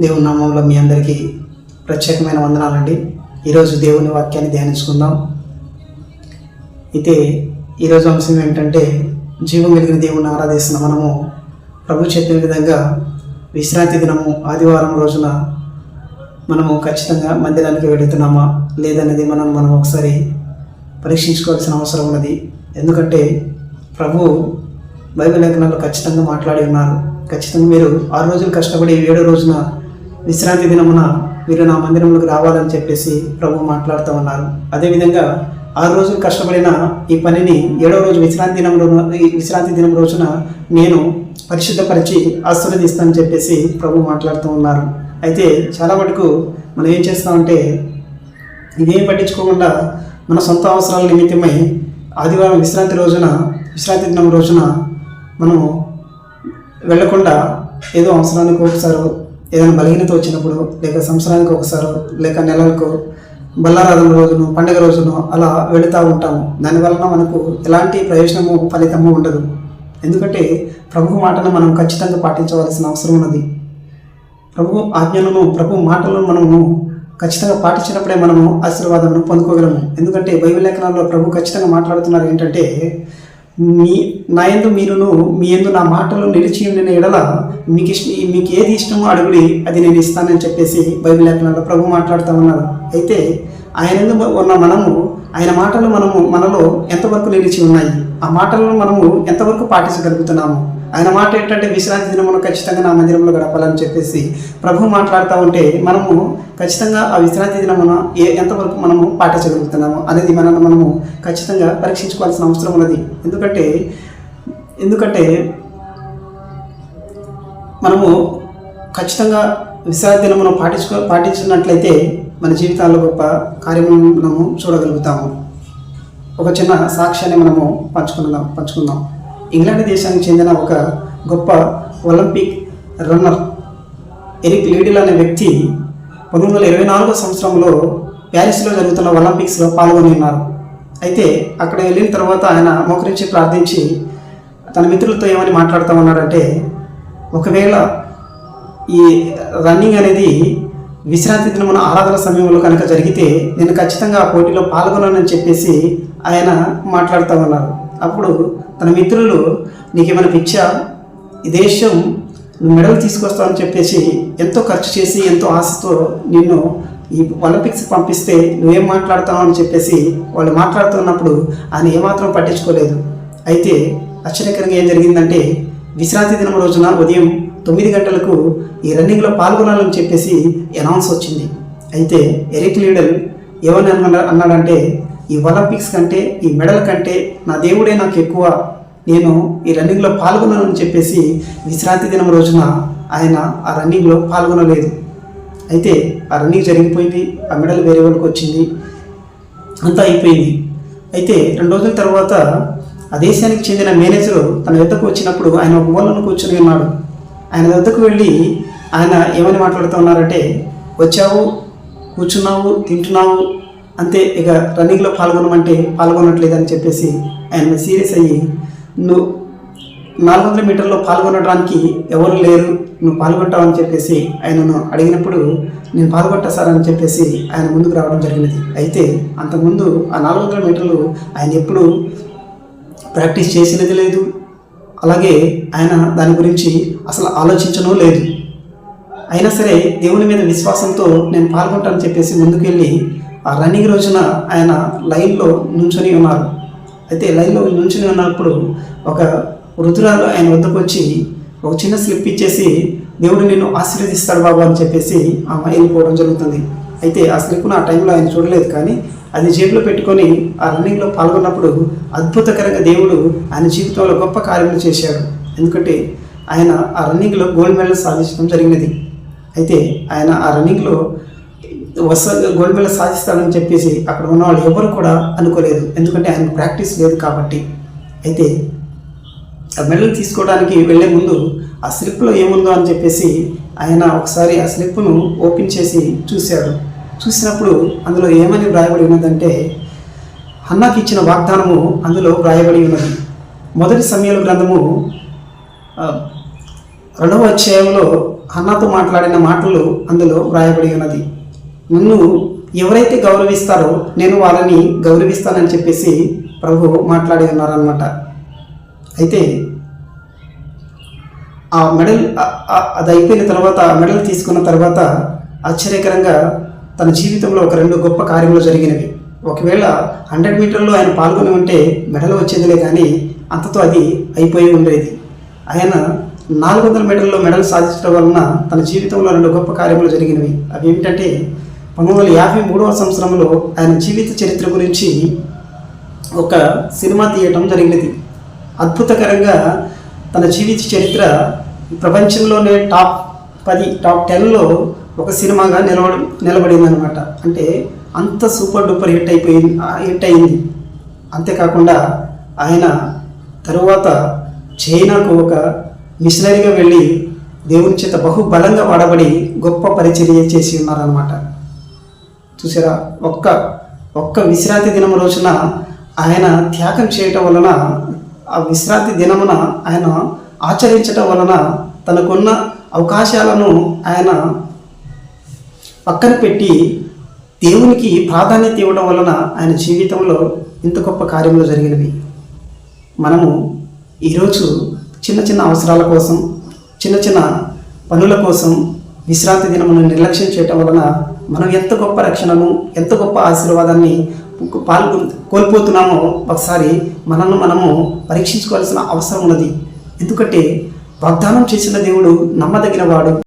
దేవుని నామంలో మీ అందరికీ ప్రత్యేకమైన వందనాలండి. ఈరోజు దేవుని వాక్యాన్ని ధ్యానించుకుందాం. అయితే ఈరోజు అంశం ఏంటంటే జీవం కలిగిన దేవుని ఆరాధిస్తున్న మనము ప్రభు చెప్పిన విధంగా విశ్రాంతి దినము ఆదివారం రోజున మనము ఖచ్చితంగా మందిరానికి వెళుతున్నామా? లేదనేది మనం మనం ఒకసారి పరీక్షించుకోవాల్సిన అవసరం ఉన్నది. ఎందుకంటే ప్రభు బైబిల్ లేఖనాల్లో ఖచ్చితంగా మాట్లాడి ఉన్నారు. ఖచ్చితంగా మీరు ఆరు రోజులు కష్టపడి ఏడో రోజున విశ్రాంతి దినమున మీరు నా మందిరంలోకి రావాలని చెప్పేసి ప్రభు మాట్లాడుతూ ఉన్నారు. అదేవిధంగా ఆరు రోజులు కష్టపడిన ఈ పనిని ఏడో రోజు విశ్రాంతి దినం ఈ విశ్రాంతి దినం రోజున నేను పరిశుద్ధపరిచి ఆశీర్వదిస్తానని చెప్పేసి ప్రభు మాట్లాడుతూ ఉన్నారు. అయితే చాలా మటుకు మనం ఏం చేస్తామంటే ఇదేం పట్టించుకోకుండా మన సొంత అవసరాల నిమిత్తమై ఆదివారం విశ్రాంతి రోజున విశ్రాంతి దినం రోజున మనము వెళ్ళకుండా ఏదో అవసరానికి ఒకసారి ఏదైనా బలహీనత వచ్చినప్పుడు లేక సంవత్సరానికి ఒకసారి లేక నెలలకు బల్లారాధన రోజును పండుగ రోజును అలా వెళుతూ ఉంటాము. దానివలన మనకు ఎలాంటి ప్రయోజనము ఫలితము ఉండదు. ఎందుకంటే ప్రభు మాటను మనం ఖచ్చితంగా పాటించవలసిన అవసరం ఉన్నది. ప్రభు ఆజ్ఞలను ప్రభు మాటలను మనము ఖచ్చితంగా పాటించినప్పుడే మనము ఆశీర్వాదం పొందుకోగలము. ఎందుకంటే బైబిల్ లేఖనాల్లో ప్రభు ఖచ్చితంగా మాట్లాడుతున్నారు ఏంటంటే మీ నా ఎందు మీరును మీ ఎందు నా మాటలు నిలిచి ఉండిన ఎడల మీకు ఇష్ట మీకు ఏది ఇష్టమో అడుగుడి అది నేను ఇస్తానని చెప్పేసి బైబిల్ లేఖనాల్లో ప్రభు మాట్లాడుతూ ఉన్నారు. అయితే ఆయన ఎందు ఉన్న మనము ఆయన మాటలు మనము మనలో ఎంతవరకు నిలిచి ఉన్నాయి? ఆ మాటలను మనము ఎంతవరకు పాటించగలుగుతున్నాము? ఆయన మాట ఏంటంటే విశ్రాంతి దినమును ఖచ్చితంగా నా మందిరంలో గడపాలని చెప్పేసి ప్రభు మాట్లాడుతూ ఉంటే మనము ఖచ్చితంగా ఆ విశ్రాంతి దినమున ఏ ఎంతవరకు మనము పాటించగలుగుతున్నాము అనేది మనల్ని మనము ఖచ్చితంగా పరీక్షించుకోవాల్సిన అవసరం ఉన్నది. ఎందుకంటే ఎందుకంటే మనము ఖచ్చితంగా విశ్రాంతి దినమును పాటించుకో పాటించినట్లయితే మన జీవితాల్లో గొప్ప కార్యములను మనము చూడగలుగుతాము. ఒక చిన్న సాక్ష్యాన్ని మనము పంచుకుందాం పంచుకుందాం. ఇంగ్లాండ్ దేశానికి చెందిన ఒక గొప్ప ఒలింపిక్ రన్నర్ ఎరిక్ లీడిల్ అనే వ్యక్తి పంతొమ్మిది వందల ఇరవై నాలుగో సంవత్సరంలో ప్యారిస్లో జరుగుతున్న ఒలింపిక్స్లో పాల్గొని ఉన్నారు అయితే అక్కడ వెళ్ళిన తర్వాత ఆయన మోకరించి ప్రార్థించి తన మిత్రులతో ఏమని మాట్లాడుతూ ఉన్నాడంటే ఒకవేళ ఈ రన్నింగ్ అనేది విశ్రాంతి దినమున ఆరాధన సమయంలో కనుక జరిగితే నేను ఖచ్చితంగా ఆ పోటీలో పాల్గొనని చెప్పేసి ఆయన మాట్లాడుతూ ఉన్నారు అప్పుడు తన మిత్రులు నీకేమైనా పిచ్చా? ఈ దేశం నువ్వు మెడల్ తీసుకొస్తావని చెప్పేసి ఎంతో ఖర్చు చేసి ఎంతో ఆశతో నిన్ను ఈ ఒలింపిక్స్ పంపిస్తే నువ్వేం మాట్లాడతావు అని చెప్పేసి వాళ్ళు మాట్లాడుతున్నప్పుడు ఆయన ఏమాత్రం పట్టించుకోలేదు. అయితే ఆశ్చర్యకరంగా ఏం జరిగిందంటే విశ్రాంతి దినం రోజున ఉదయం తొమ్మిది గంటలకు ఈ రన్నింగ్లో పాల్గొనాలని చెప్పేసి అనౌన్స్ వచ్చింది. అయితే ఎరిక్ లీడల్ ఏమని అన్నాడంటే ఈ ఒలింపిక్స్ కంటే ఈ మెడల్ కంటే నా దేవుడే నాకు ఎక్కువ. నేను ఈ రన్నింగ్లో పాల్గొనాలని చెప్పేసి విశ్రాంతి దినం రోజున ఆయన ఆ రన్నింగ్లో పాల్గొనలేదు. అయితే ఆ రన్నింగ్ జరిగిపోయింది ఆ మెడల్ వేరే వాళ్ళకి వచ్చింది అంతా అయిపోయింది. అయితే రెండు రోజుల తర్వాత ఆ దేశానికి చెందిన మేనేజరు తన వద్దకు వచ్చినప్పుడు ఆయన ఒక మూలను కూర్చొని ఉన్నాడు. ఆయన వద్దకు వెళ్ళి ఆయన ఏమని మాట్లాడుతూ ఉన్నారంటే వచ్చావు కూర్చున్నావు తింటున్నావు అంతే ఇక రన్నింగ్లో పాల్గొనమంటే పాల్గొనట్లేదని చెప్పేసి ఆయన సీరియస్ అయ్యి నువ్వు నాలుగు వందల మీటర్లో పాల్గొనడానికి ఎవరు లేరు నువ్వు పాల్గొంటావని చెప్పేసి ఆయనను అడిగినప్పుడు నేను పాల్గొంటా సార్ అని చెప్పేసి ఆయన ముందుకు రావడం జరిగినది. అయితే అంతకుముందు ఆ నాలుగు వందల మీటర్లు ఆయన ఎప్పుడు ప్రాక్టీస్ చేసినది లేదు. అలాగే ఆయన దాని గురించి అసలు ఆలోచించనూ లేదు. అయినా సరే దేవుని మీద విశ్వాసంతో నేను పాల్గొంటానని చెప్పేసి ముందుకెళ్ళి ఆ రన్నింగ్ రోజున ఆయన లైన్లో నుంచొని ఉన్నారు. అయితే లైన్లో నుంచొని ఉన్నప్పుడు ఒక వృద్ధురాలు ఆయన వద్దకు వచ్చి ఒక చిన్న స్లిప్ ఇచ్చేసి దేవుడు నిన్ను ఆశీర్వదిస్తాడు బాబు అని చెప్పేసి ఆమె వెళ్ళిపోవడం జరుగుతుంది. అయితే ఆ స్లిప్ను ఆ టైంలో ఆయన చూడలేదు కానీ అది జేబులో పెట్టుకొని ఆ రన్నింగ్లో పాల్గొన్నప్పుడు అద్భుతకరంగా దేవుడు ఆయన జీవితంలో గొప్ప కార్యములు చేశాడు. ఎందుకంటే ఆయన ఆ రన్నింగ్లో గోల్డ్ మెడల్ సాధించడం జరిగినది. అయితే ఆయన ఆ రన్నింగ్లో వస గోల్డ్ మెడల్ సాధిస్తాడని చెప్పేసి అక్కడ ఉన్న వాళ్ళు ఎవరు కూడా అనుకోలేదు. ఎందుకంటే ఆయనకు ప్రాక్టీస్ లేదు కాబట్టి. అయితే ఆ మెడల్ తీసుకోవడానికి వెళ్ళే ముందు ఆ స్లిప్లో ఏముందో అని చెప్పేసి ఆయన ఒకసారి ఆ స్లిప్ను ఓపెన్ చేసి చూశాడు. చూసినప్పుడు అందులో ఏమని వ్రాయబడి ఉన్నదంటే అన్నకి ఇచ్చిన వాగ్దానము అందులో వ్రాయబడి ఉన్నది. మొదటి సమయాల గ్రంథము రెండవ అధ్యాయంలో అన్నతో మాట్లాడిన మాటలు అందులో వ్రాయబడి ఉన్నది. నన్ను ఎవరైతే గౌరవిస్తారో నేను వాళ్ళని గౌరవిస్తానని చెప్పేసి ప్రభు మాట్లాడి ఉన్నారనమాట అయితే ఆ మెడల్ అది అయిపోయిన తర్వాత ఆ మెడల్ తీసుకున్న తర్వాత ఆశ్చర్యకరంగా తన జీవితంలో ఒక రెండు గొప్ప కార్యములు జరిగినవి. ఒకవేళ హండ్రెడ్ మీటర్లో ఆయన పాల్గొని ఉంటే మెడల్ వచ్చేదిలే కానీ అంతతో అది అయిపోయి ఉండేది. ఆయన నాలుగు వందల మీటర్లో మెడల్ సాధించడం వలన తన జీవితంలో రెండు గొప్ప కార్యములు జరిగినవి. అవి ఏమిటంటే పంతొమ్మిది వందల యాభై మూడవ సంవత్సరంలో ఆయన జీవిత చరిత్ర గురించి ఒక సినిమా తీయటం జరిగినది. అద్భుతకరంగా తన జీవిత చరిత్ర ప్రపంచంలోనే టాప్ పది టాప్ టెన్లో ఒక సినిమాగా నిలబడి నిలబడింది అనమాట అంటే అంత సూపర్ డూపర్ హిట్ అయిపోయింది ఆ హిట్ అయింది. అంతేకాకుండా ఆయన తరువాత చైనాకు ఒక మిషనరీగా వెళ్ళి దేవుని చేత బహుబలంగా వాడబడి గొప్ప పరిచర్య చేసి ఉన్నారనమాట చూసారా? ఒక్క ఒక్క విశ్రాంతి దినం రోజున ఆయన త్యాగం చేయటం వలన ఆ విశ్రాంతి దినమున ఆయన ఆచరించటం వలన తనకున్న అవకాశాలను ఆయన పక్కన పెట్టి దేవునికి ప్రాధాన్యత ఇవ్వడం వలన ఆయన జీవితంలో ఇంత గొప్ప కార్యములు జరిగినవి. మనము ఈరోజు చిన్న చిన్న అవసరాల కోసం చిన్న చిన్న పనుల కోసం విశ్రాంతి దినమును నిర్లక్ష్యం చేయటం వలన మనం ఎంత గొప్ప రక్షణను ఎంత గొప్ప ఆశీర్వాదాన్ని పాల్గొ కోల్పోతున్నామో ఒకసారి మనల్ని మనము పరీక్షించుకోవాల్సిన అవసరం ఉన్నది. ఎందుకంటే వాగ్దానం చేసిన దేవుడు నమ్మదగిన వాడు